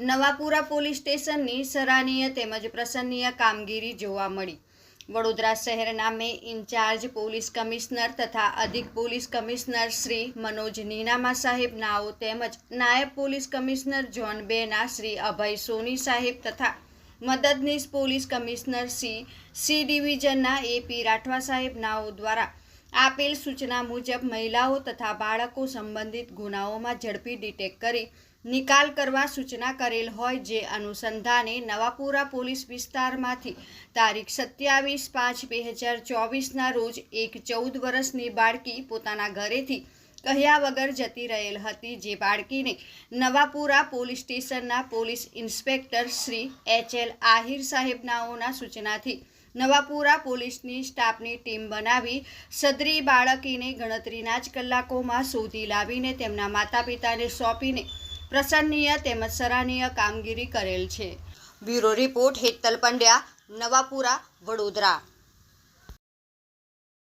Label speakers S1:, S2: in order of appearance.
S1: Navapura police સ્ટેશનની સરાહનીય તેમજ પ્રસન્નીય કામગીરી જોવા મળી. વડોદરા શહેરના મે ઇન્ચાર્જ પોલીસ કમિશનર તથા અધિક પોલીસ કમિશનર શ્રી મનોજ નીનામા સાહેબ નાઓ તેમજ નાયબ પોલીસ કમિશનર જોન બેના શ્રી અભય સોની સાહેબ તથા મદદનીશ પોલીસ કમિશનર સી સી ડિવિઝનના એપી રાઠવા સાહેબ નાઓ દ્વારા આપેલ સૂચના મુજબ મહિલાઓ તથા બાળકો સંબંધિત ગુનાઓમાં ઝડપી ડિટેક્ટ કરી નિકાલ કરવા સૂચના કરેલ હોય જે અનુસંધાને નવાપુરા પોલીસ વિસ્તારમાંથી તારીખ સત્યાવીસ પાંચ બે હજાર ચોવીસના રોજ એક ચૌદ વર્ષની બાળકી પોતાના ઘરેથી કહ્યા વગર જતી રહેલ હતી, જે બાળકીને નવાપુરા પોલીસ સ્ટેશનના police inspector Shri H L Ahir સાહેબનાઓના સૂચનાથી નવાપુરા પોલીસની સ્ટાફની ટીમ બનાવી સદરી બાળકીને ગણતરીના જ કલાકોમાં શોધી લાવીને તેમના માતા પિતાને સોંપીને પ્રસન્નીય તેમજ સરાહનીય કામગીરી કરેલ છે. Bureau report Hetal Pandya Navapura Vadodara.